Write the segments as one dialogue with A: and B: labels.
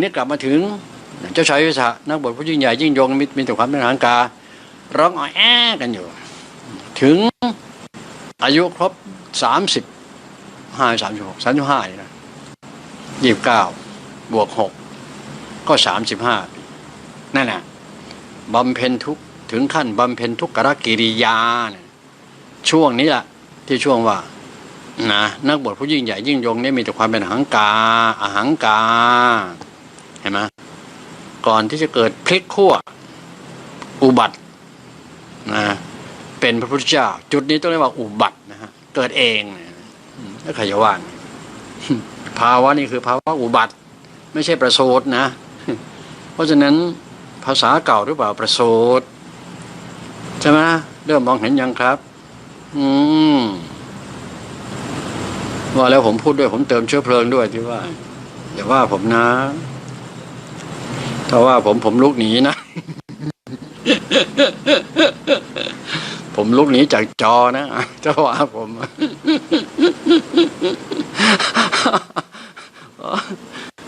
A: นี้กลับมาถึง เจ้าชายวิสานักบวชผู้ยิ่งใหญ่ยิ่งยงมีมีแต่ความเป็นทางการร้องอ้อแอกันอยู่ ถึงอายุครบสามสิบห้าสามสิบหกสามสิบห้านี่นะยี่สิบเก้าบวกหกก็สามสิบห้าปีนั่นแหละบำเพ็ญทุกถึงขั้นบำเพ็ญทุกขกิริยาเนี่ยช่วงนี้แหละที่ช่วงว่านะนักบวชผู้ยิ่งใหญ่ยิ่งยงเนี่ยมีแต่ความเป็นอหังกาอหังกา เห็นไหมก่อนที่จะเกิดพลิกขั้วอุบัตินะเป็นพระพุทธเจ้า จุดนี้ต้องเรียกว่าอุบัตินะฮะเกิดเองนะอืมแล้วใครจะว่าภาวะนี่คือภาวะอุบัติ ไม่ใช่ประสูตรนะ เพราะฉะนั้นภาษาเก่าหรือเปล่าประสูตรใช่ไหมเริ่มมองเห็นยังครับ อืมว่าแล้วผมพูดด้วยผมเติมเชื้อเพลิงด้วยที่ว่าอย่าว่าผมนะ ถ้าว่าผมผมลุกหนีนะ ผมลุกหนีจากจอนะจะว่าผม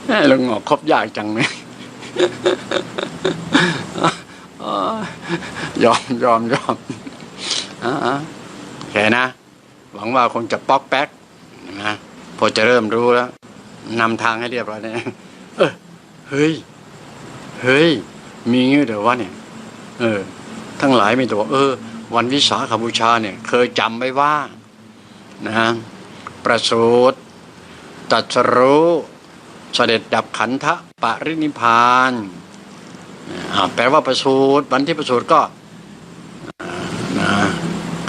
A: แม่ลงหงอกคบยากจังเลยยอมยอมยอมอ่าโอเคนะ หวังว่าคงจะป๊อกแป๊กนะพอจะเริ่มรู้แล้วนำทางให้เรียบร้อยนะเออเฮ้ย เฮ้ย มีเงี้ยเดี๋ยววะเนี่ย เออ ทั้งหลายมีแต่ว่าเออ วันวิสาขบูชาเนี่ย เคยจำไว้ว่า นะประสูตรตรัสรู้เสด็จดับขันธะปรินิพานอ่าแปลว่าประสูตรวันที่ประสูตรก็นะ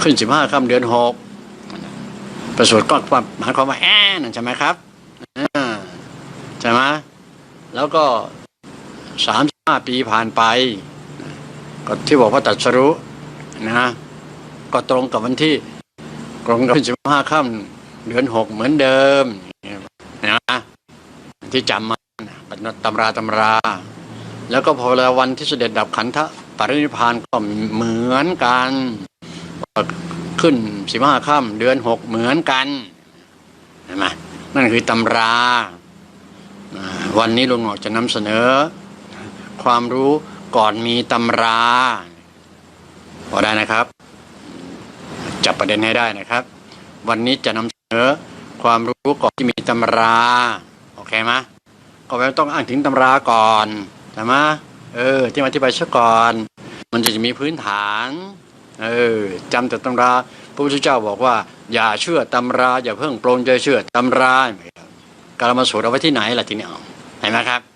A: ขึ้นสิบห้าค่ำเดือนหกประสูตรก็หมายความว่าแอนใช่ไหมครับใช่ไหมแล้วก็ สามห้าปีผ่านไป ก็ที่บอกว่าตรัสรู้นะก็ตรงกับวันที่ตรงกับสิบห้าค่ำเดือนหกเหมือนเดิมนะที่จำมานะตำราตำรา แล้วก็พอลาวันที่เสด็จดับขันธะปรินิพานก็เหมือนกันขึ้นสิบห้าค่ำเดือนหกเหมือนกันเห็นไหมนั่นคือตำรา วันนี้ลุงหอกจะนำเสนอ ความรู้ก่อนมีตำรา พอได้นะครับ จับประเด็นให้ได้นะครับ วันนี้จะนำเสนอความรู้ก่อนที่มีตำรา โอเคไหมก็ไม่ต้องอ้างถึงตำราก่อนใช่ไหมเออ ที่มาที่ไปซะก่อน มันจะมีพื้นฐานเออจำแต่ตำราพระพุทธเจ้าบอกว่า อย่าเชื่อตำรา อย่าเพิ่งปรงใจเชื่อตำราการมาสูตรเอาไว้ที่ไหนล่ะทีนี้เอาเห็นไหมครับ